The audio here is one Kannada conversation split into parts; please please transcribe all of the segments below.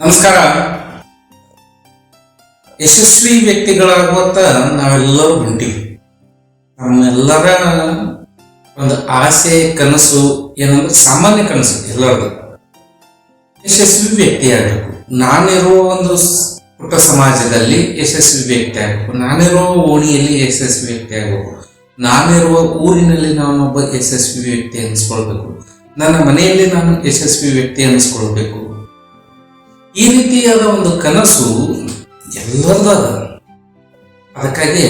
ನಮಸ್ಕಾರ. ಯಶಸ್ವಿ ವ್ಯಕ್ತಿಗಳಾಗುವತ್ತ ನಾವೆಲ್ಲರೂ ಹೊಂಟಿವಿ. ನಮ್ಮೆಲ್ಲರ ಒಂದು ಆಸೆ, ಕನಸು ಏನಂದ್ರೆ ಸಾಮಾನ್ಯ ಕನಸು ಎಲ್ಲರದು. ಯಶಸ್ವಿ ವ್ಯಕ್ತಿ ಆಗಬೇಕು. ನಾನಿರುವ ಒಂದು ಪುಟ್ಟ ಸಮಾಜದಲ್ಲಿ ಯಶಸ್ವಿ ವ್ಯಕ್ತಿ ಆಗಬೇಕು. ನಾನಿರೋ ಓಣಿಯಲ್ಲಿ ಯಶಸ್ವಿ ವ್ಯಕ್ತಿ ಆಗಬೇಕು. ನಾನಿರುವ ಊರಿನಲ್ಲಿ ನಾನೊಬ್ಬ ಯಶಸ್ವಿ ವ್ಯಕ್ತಿ ಅನಿಸ್ಕೊಳ್ಬೇಕು ನನ್ನ ಮನೆಯಲ್ಲಿ ನಾನು ಯಶಸ್ವಿ ವ್ಯಕ್ತಿ ಅನಿಸ್ಕೊಳ್ಬೇಕು ಈ ರೀತಿಯಾದ ಒಂದು ಕನಸು ಎಲ್ಲರದ ಅದಕ್ಕಾಗಿ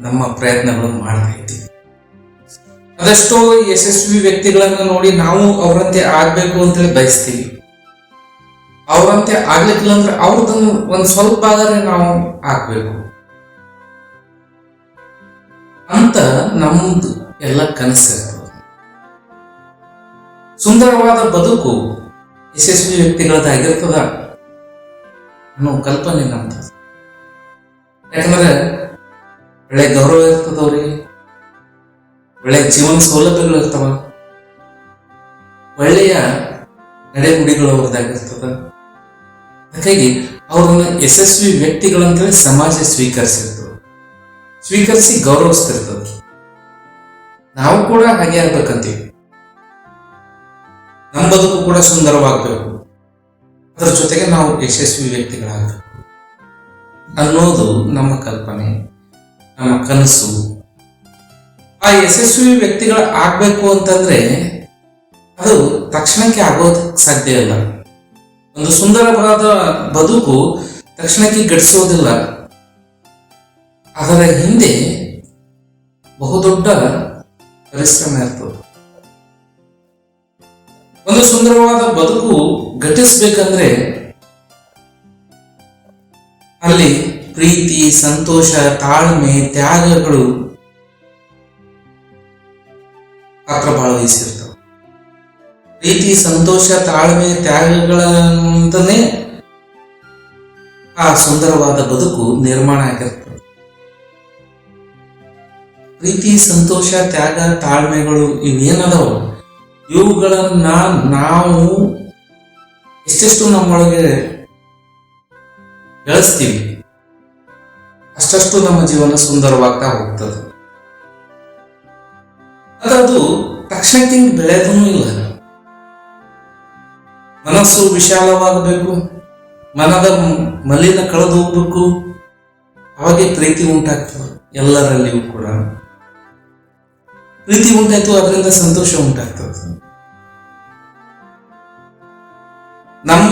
ನಮ್ಮ ಪ್ರಯತ್ನಗಳನ್ನು ಮಾಡ್ತಾ ಇದ್ದೀವಿ. ಅದೆಷ್ಟೋ ಯಶಸ್ವಿ ವ್ಯಕ್ತಿಗಳನ್ನು ನೋಡಿ ನಾವು ಅವರಂತೆ ಆಗ್ಬೇಕು ಅಂತೇಳಿ ಬಯಸ್ತೀವಿ. ಅವರಂತೆ ಆಗ್ಲಿಕ್ಕಿಲ್ಲ ಅಂದ್ರೆ ಅವ್ರದನ್ನು ಒಂದು ಸ್ವಲ್ಪ ಆದರೆ ನಾವು ಆಗ್ಬೇಕು. ಅಂತ ನಮ್ಮದು ಎಲ್ಲ ಕನಸಿರ್ತದೆ ಸುಂದರವಾದ ಬದುಕು ಯಶಸ್ವಿ ವ್ಯಕ್ತಿಗಳದ್ದಾಗಿರ್ತದ ಅನ್ನೋ ಕಲ್ಪನೆ ನಮ್ದು. ಯಾಕಂದ್ರೆ ಒಳ್ಳೆ ಗೌರವ ಇರ್ತದ ಒಳ್ಳೆ ಜೀವನ ಸೌಲಭ್ಯಗಳು ಇರ್ತವ. ಒಳ್ಳೆಯ ನಡೆಗುಡಿಗಳು ಅವ್ರದ್ದಾಗಿರ್ತದ ಹಾಗಾಗಿ ಅವ್ರನ್ನ ಯಶಸ್ವಿ ವ್ಯಕ್ತಿಗಳಂತಲೇ ಸಮಾಜ ಸ್ವೀಕರಿಸಿರ್ತದೆ. ಸ್ವೀಕರಿಸಿ ಗೌರವಿಸ್ತಿರ್ತದ. ನಾವು ಕೂಡ ಹಾಗೆ ಆಗ್ಬೇಕಂತೀವಿ. ನಮ್ಮ ಬದುಕು ಕೂಡ ಸುಂದರವಾಗಬೇಕು. ಅದರ ಜೊತೆಗೆ ನಾವು ಯಶಸ್ವಿ ವ್ಯಕ್ತಿಗಳಾಗಬೇಕು. ಅನ್ನೋದು ನಮ್ಮ ಕಲ್ಪನೆ, ನಮ್ಮ ಕನಸು. ಆ ಯಶಸ್ವಿ ವ್ಯಕ್ತಿಗಳ ಆಗಬೇಕು ಅಂತಂದ್ರೆ ಅದು ತಕ್ಷಣಕ್ಕೆ ಆಗೋದಕ್ಕೆ ಸಾಧ್ಯ ಇಲ್ಲ. ಒಂದು ಸುಂದರವಾದ ಬದುಕು ತಕ್ಷಣಕ್ಕೆ ಗಡಿಸೋದಿಲ್ಲ. ಅದರ ಹಿಂದೆ ಬಹುದೊಡ್ಡ ಪರಿಶ್ರಮ ಇರ್ತದೆ. ಒಂದು ಸುಂದರವಾದ ಬದುಕು ಘಟಿಸ್ಬೇಕಂದ್ರೆ ಅಲ್ಲಿ ಪ್ರೀತಿ, ಸಂತೋಷ, ತಾಳ್ಮೆ, ತ್ಯಾಗಗಳು ಪಾತ್ರ ಬಹಳ ವಹಿಸಿರ್ತವೆ. ಪ್ರೀತಿ, ಸಂತೋಷ, ತಾಳ್ಮೆ ತ್ಯಾಗಗಳಂತನೇ ಆ ಸುಂದರವಾದ ಬದುಕು ನಿರ್ಮಾಣ ಆಗಿರ್ತದೆ. ಪ್ರೀತಿ, ಸಂತೋಷ, ತ್ಯಾಗ, ತಾಳ್ಮೆಗಳು ಇವೇನದಾವ ಇವುಗಳನ್ನ ನಾವು ಎಷ್ಟೆಷ್ಟು ನಮ್ಮೊಳಗೆ ಬೆಳೆಸ್ತೀವಿ, ಅಷ್ಟಷ್ಟು ನಮ್ಮ ಜೀವನ ಸುಂದರವಾಗ್ತಾ ಹೋಗ್ತದೆ. ಅದದು ತಕ್ಷಣಕ್ಕೆ ಹಿಂಗ್ ಬೆಳೆದೂ ಇಲ್ಲ. ಮನಸ್ಸು ವಿಶಾಲವಾಗಬೇಕು, ಮನದ ಮಲಿನ ಕಳೆದು ಹೋಗ್ಬೇಕು, ಅವಾಗೆ ಪ್ರೀತಿ ಉಂಟಾಗ್ತದೆ ಎಲ್ಲರಲ್ಲಿಯೂ ಕೂಡ. ಪ್ರೀತಿ ಉಂಟಾಯ್ತು, ಅದರಿಂದ ಸಂತೋಷ ಉಂಟಾಗ್ತದೆ.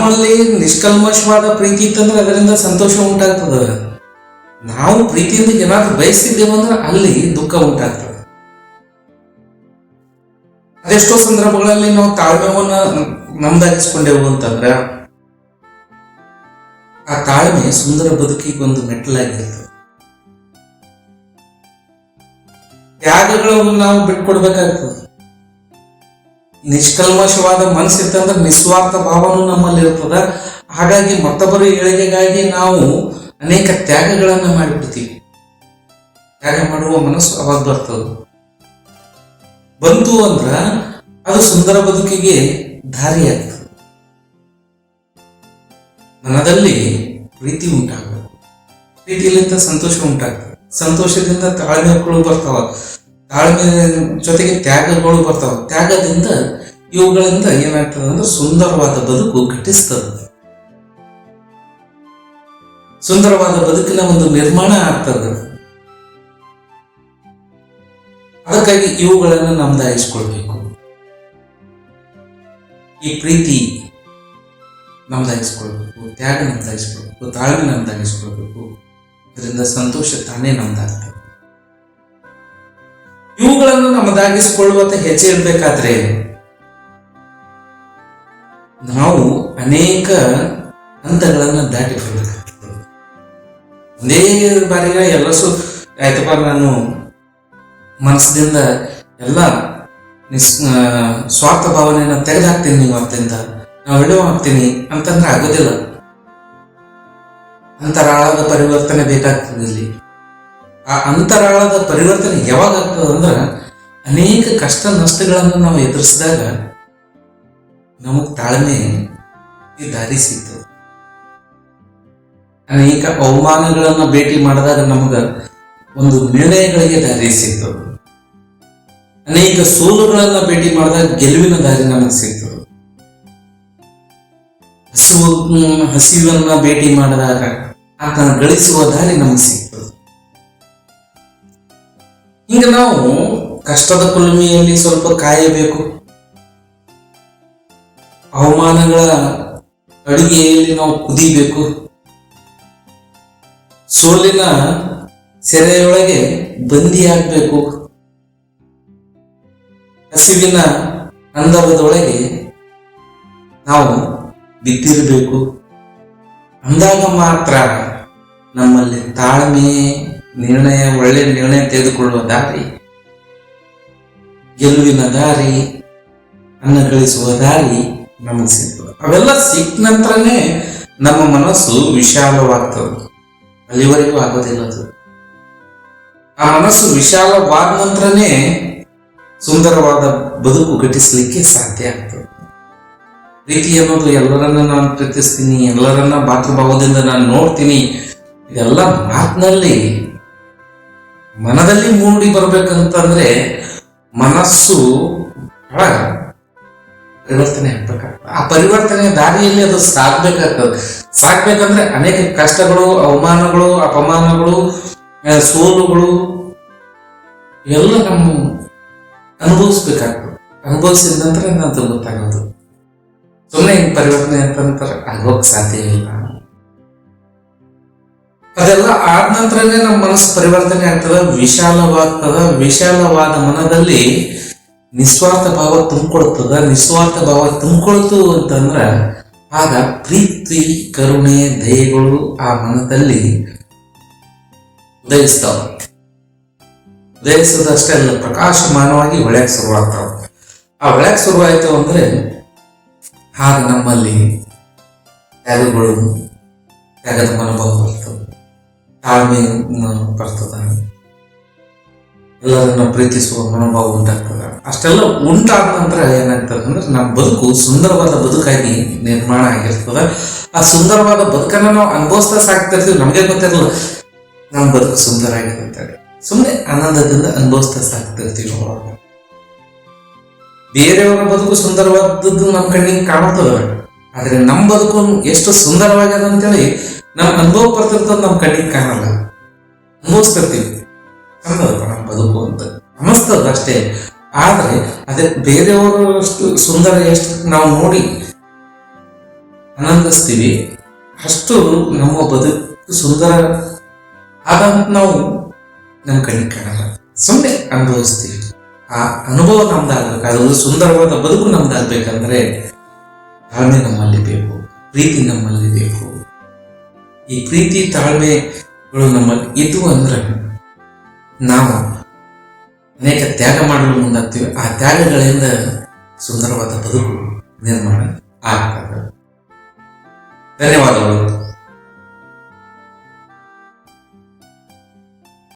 ನಮ್ಮಲ್ಲಿ ನಿಷ್ಕಲ್ಮಶವಾದ ಪ್ರೀತಿ ಇತ್ತಂದ್ರೆ ಅದರಿಂದ ಸಂತೋಷ ಉಂಟಾಗ್ತದ. ನಾವು ಪ್ರೀತಿಯಿಂದ ಏನಾದ್ರೂ ಬಯಸಿದ್ದೇವಂದ್ರೆ ಅಲ್ಲಿ ದುಃಖ ಉಂಟಾಗ್ತದೆ. ಅದೆಷ್ಟೋ ಸಂದರ್ಭಗಳಲ್ಲಿ ನಾವು ತಾಳ್ಮೆವನ್ನ ನಮ್ದಾಗಿಸ್ಕೊಂಡೆವು ಅಂತಂದ್ರೆ, ಆ ತಾಳ್ಮೆ ಸುಂದರ ಬದುಕಿಗೆ ಒಂದು ಮೆಟ್ಟಲಾಗಿರ್ತದೆ. ತ್ಯಾಗಗಳನ್ನು ನಾವು ಬಿಟ್ಕೊಡ್ಬೇಕಾಗ್ತದೆ. ನಿಷ್ಕಲ್ಮಶವಾದ ಮನಸ್ಸಿತ್ತಂದ್ರೆ ನಿಸ್ವಾರ್ಥ ಭಾವನೂ ನಮ್ಮಲ್ಲಿ ಇರ್ತದ. ಹಾಗಾಗಿ ಮತ್ತೊಬ್ಬರ ಏಳಿಗೆಗಾಗಿ ನಾವು ಅನೇಕ ತ್ಯಾಗಗಳನ್ನ ಮಾಡಿಬಿಡ್ತೀವಿ. ತ್ಯಾಗ ಮಾಡುವ ಮನಸ್ಸು ಅವಾಗ ಬರ್ತದ. ಬಂತು ಅಂದ್ರ ಅದು ಸುಂದರ ಬದುಕಿಗೆ ದಾರಿಯಾಗ್ತದೆ ಮನದಲ್ಲಿ ಪ್ರೀತಿ ಉಂಟಾಗಬೇಕು ಪ್ರೀತಿಯಲ್ಲಿಂದ ಸಂತೋಷ ಉಂಟಾಗ್ತದೆ. ಸಂತೋಷದಿಂದ ತಾಳ್ಮೆಗಳು ಬರ್ತಾವ. ತಾಳ್ಮೆ ಜೊತೆಗೆ ತ್ಯಾಗಗಳು ಬರ್ತಾವ. ತ್ಯಾಗದಿಂದ ಇವುಗಳಿಂದ ಏನಾಗ್ತದೆ ಅಂದ್ರೆ ಸುಂದರವಾದ ಬದುಕು ಘಟಿಸ್ತದೆ. ಸುಂದರವಾದ ಬದುಕಿನ ಒಂದು ನಿರ್ಮಾಣ ಆಗ್ತದೆ. ಅದಕ್ಕಾಗಿ ಇವುಗಳನ್ನು ನಮ್ದಾಯಿಸ್ಕೊಳ್ಬೇಕು ಈ ಪ್ರೀತಿ ನಮ್ದಾಗಿಸ್ಕೊಳ್ಬೇಕು, ತ್ಯಾಗ ನಮ್ದಾಗಿಸ್ಕೊಳ್ಬೇಕು, ತಾಳ್ಮೆ ನಮ್ದಾಗಿಸ್ಕೊಳ್ಬೇಕು. ಇದರಿಂದ ಸಂತೋಷ ತಾನೇ ನಮ್ದಾಗ್ತದೆ. ಇವುಗಳನ್ನು ನಮ್ಮದಾಗಿಸಿಕೊಳ್ಳುವಂತ ಹೆಜ್ಜೆ ಇಡಬೇಕಾದ್ರೆ ನಾವು ಅನೇಕ ಹಂತಗಳನ್ನು ದಾಟಿ ಬರಬೇಕಾಗ್ತದೆ ಒಂದೇ ಬಾರಿಗೆ ಎಲ್ಲಸು ಆಯ್ತಪ್ಪ, ನಾನು ಮನಸ್ಸಿನಿಂದ ಎಲ್ಲ ನಿಸ್ ಸ್ವಾರ್ಥ ಭಾವನೆಯನ್ನ ತೆಗೆದಾಕ್ತೀನಿ ನೀವು ಅಂತಿಂದ. ನಾವು ವಿಡುವ ಹಾಕ್ತೀನಿ ಅಂತಂದ್ರೆ ಆಗೋದಿಲ್ಲ. ಅಂತರಾಳದ ಪರಿವರ್ತನೆ ಬೇಕಾಗ್ತದೆ ಇಲ್ಲಿ. ಆ ಅಂತರಾಳದ ಪರಿವರ್ತನೆ ಯಾವಾಗ ಆಗ್ತದೆ ಅಂದ್ರೆ ಅನೇಕ ಕಷ್ಟ ನಷ್ಟಗಳನ್ನು ನಾವು ಎದುರಿಸಿದಾಗ ನಮಗ್ ತಾಳ್ಮೆ ಈ ದಾರಿ ಸಿಗ್ತದೆ. ಅನೇಕ ಅವಮಾನಗಳನ್ನ ಭೇಟಿ ಮಾಡಿದಾಗ ನಮಗ ಒಂದು ನಿರ್ಣಯಗಳಿಗೆ ದಾರಿ ಸಿಗ್ತದೆ. ಅನೇಕ ಸೋಲುಗಳನ್ನ ಭೇಟಿ ಮಾಡಿದಾಗ ಗೆಲುವಿನ ದಾರಿ ನಮಗೆ ಸಿಗ್ತದೆ. ಹಸಿವು, ಹಸಿವನ್ನ ಭೇಟಿ ಮಾಡಿದಾಗ ಆತನ ಗಳಿಸುವ ದಾರಿ ನಮಗೆ ಸಿಗ್ತದೆ. ನಾವು ಕಷ್ಟದ ಕುಲುಮೆಯಲ್ಲಿ ಸ್ವಲ್ಪ ಕಾಯಬೇಕು. ಅವಮಾನಗಳ ಅಡುಗೆಯಲ್ಲಿ ನಾವು ಕುದಿಬೇಕು. ಸೋಲಿನ ಸೆರೆಯೊಳಗೆ ಬಂದಿಯಾಗಬೇಕು ಹಸಿವಿನ ಅಂದವದೊಳಗೆ ನಾವು ಬಿದ್ದಿರಬೇಕು. ಅಂದಾಗ ಮಾತ್ರ ನಮ್ಮಲ್ಲಿ ತಾಳ್ಮೆ ನಿರ್ಣಯ, ಒಳ್ಳೆ ನಿರ್ಣಯ ತೆಗೆದುಕೊಳ್ಳುವ ದಾರಿ. ಗೆಲುವಿನ ದಾರಿ, ಅನ್ನ ಗಳಿಸುವ ದಾರಿ ನಮಗೆ ಸಿಗ್ತದೆ. ಅವೆಲ್ಲ ಸಿಕ್ಕ ನಂತರನೇ ನಮ್ಮ ಮನಸ್ಸು ವಿಶಾಲವಾಗ್ತದೆ. ಅಲ್ಲಿವರೆಗೂ ಆಗೋದಿಲ್ಲ ಅದು. ಆ ಮನಸ್ಸು ವಿಶಾಲವಾದ ನಂತರನೇ ಸುಂದರವಾದ ಬದುಕು ಘಟಿಸಲಿಕ್ಕೆ ಸಾಧ್ಯ ಆಗ್ತದೆ. ಪ್ರೀತಿ ಅನ್ನೋದು ಎಲ್ಲರನ್ನ ನಾನು ಪ್ರೀತಿಸ್ತೀನಿ, ಎಲ್ಲರನ್ನ ಭಾತೃಭಾವದಿಂದ ನಾನು ನೋಡ್ತೀನಿ, ಇದೆಲ್ಲ ಮಾತಿನಲ್ಲಿ ಮನದಲ್ಲಿ ಮೂಡಿ ಬರ್ಬೇಕಂತಂದ್ರೆ ಮನಸ್ಸು ಪರಿವರ್ತನೆ ಆಗ್ಬೇಕಾಗ್ತದೆ ಆ ಪರಿವರ್ತನೆ ದಾರಿಯಲ್ಲಿ ಅದು ಸಾಕ್ಬೇಕಾಗ್ತದೆ. ಸಾಕ್ಬೇಕಂದ್ರೆ ಅನೇಕ ಕಷ್ಟಗಳು, ಅವಮಾನಗಳು, ಅಪಮಾನಗಳು ಸೋಲುಗಳು ಎಲ್ಲ ನಮ್ಮ ಅನುಭವಿಸ್ಬೇಕಾಗ್ತದೆ. ಅನುಭವಿಸಿದ ನಂತರ ಅದು ಗೊತ್ತಾಗೋದು. ಸುಮ್ಮನೆ ಪರಿವರ್ತನೆ ಅಂತಂತಾರೆ ಆಗೋಕ್ ಸಾಧ್ಯ ಇಲ್ಲ. ಅದೆಲ್ಲ ಆದ ನಂತರನೇ ನಮ್ಮ ಮನಸ್ಸು ಪರಿವರ್ತನೆ ಆಗ್ತದ, ವಿಶಾಲವಾಗ್ತದ. ವಿಶಾಲವಾದ ಮನದಲ್ಲಿ ನಿಸ್ವಾರ್ಥ ಭಾವ ತುಂಬಿಕೊಡ್ತದ ನಿಸ್ವಾರ್ಥ ಭಾವ ತುಂಬಿಕೊಳ್ತು ಅಂತಂದ್ರ ಆಗ ಪ್ರೀತಿ, ಕರುಣೆ, ದಯೆಗಳು ಆ ಮನದಲ್ಲಿ ಉದಯಿಸ್ತಾವ. ಉದಯಿಸೋದಷ್ಟೇ ಅಲ್ಲ, ಪ್ರಕಾಶಮಾನವಾಗಿ ಒಳ್ಳೆಯ ಶುರುವಾಗ್ತಾವ. ಆ ಹೊಳ್ಯಾಕ್ ಶುರುವಾಯ್ತು ಅಂದ್ರೆ ಆಗ ನಮ್ಮಲ್ಲಿ ತ್ಯಾಗಗಳು, ತ್ಯಾಗದ ಮನೋಭಾವ ಬರ್ತದೆ ತಾಳ್ಮೆ ಮ- ಬರ್ತದ. ಎಲ್ಲರನ್ನ ಪ್ರೀತಿಸುವ ಮನೋಭಾವ ಉಂಟಾಗ್ತದೆ. ಅಷ್ಟೆಲ್ಲ ಉಂಟಾದ ನಂತರ ಏನಾಗ್ತದೆ ನಮ್ಮ ಬದುಕು ಸುಂದರವಾದ ಬದುಕಾಗಿ ನಿರ್ಮಾಣ ಆಗಿರ್ತದೆ. ಆ ಸುಂದರವಾದ ಬದುಕನ್ನ ನಾವು ಅನುಭವಿಸ್ತಾ ಸಾಕ್ತಿರ್ತೀವಿ ನಮಗೆ ಗೊತ್ತಿರಲ್ಲ ನಮ್ಮ ಬದುಕು ಸುಂದರ ಆಗಿದೆ ಅಂತೇಳಿ ಸುಮ್ಮನೆ ಆನಂದದಿಂದ ಅನುಭವಿಸ್ತಾ ಸಾಕ್ತಿರ್ತೀವಿ ಅವಾಗ. ಬೇರೆಯವರ ಬದುಕು ಸುಂದರವಾದದ್ದು ನಮ್ಮ ಕಣ್ಣಿಗೆ ಕಾಣುತ್ತದೆ ಆದ್ರೆ ನಮ್ಮ ಬದುಕು ಎಷ್ಟು ಸುಂದರವಾಗಿದೆ ಅಂತೇಳಿ ನಮ್ಮ ಅನುಭವ ಬರ್ತಿರ್ತದ ನಮ್ಮ ಕಣ್ಣಿಗೆ ಕಾಣಲ್ಲ. ಅನುಭವಿಸ್ತಿರ್ತೀವಿ ಚಂದದಪ್ಪ ನಮ್ಮ ಬದುಕು ಅಂತ. ಅನ್ನಿಸ್ತದ ಅಷ್ಟೇ. ಆದ್ರೆ ಅದೇ ಬೇರೆಯವರಷ್ಟು ಸುಂದರ ಎಷ್ಟು ನಾವು ನೋಡಿ ಆನಂದಿಸ್ತೀವಿ. ಅಷ್ಟು ನಮ್ಮ ಬದುಕು ಸುಂದರ ಆದಂತ ನಾವು ನಮ್ಮ ಕಣ್ಣಿಗೆ ಕಾಣಲ್ಲ. ಸುಮ್ಮನೆ ಅನುಭವಿಸ್ತೀವಿ. ಆ ಅನುಭವ ನಮ್ದಾಗಬೇಕು. ಅದು ಸುಂದರವಾದ ಬದುಕು ನಮ್ದಾಗಬೇಕಂದ್ರೆ ತಾಳ್ಮೆ ನಮ್ಮಲ್ಲಿ ಬೇಕು. ಪ್ರೀತಿ ನಮ್ಮಲ್ಲಿ ಬೇಕು. ಈ ಪ್ರೀತಿ ತಾಳ್ಮೆಗಳು ನಮ್ಮಲ್ಲಿ ಇದು ಅಂದ್ರೆ ನಾವು ಅನೇಕ ತ್ಯಾಗ ಮಾಡಲು ಮುಂದಾಗ್ತೀವಿ. ಆ ತ್ಯಾಗಗಳಿಂದ ಸುಂದರವಾದ ಬದುಕು ನಿರ್ಮಾಣ ಆಗ್ತದೆ. ಧನ್ಯವಾದಗಳು.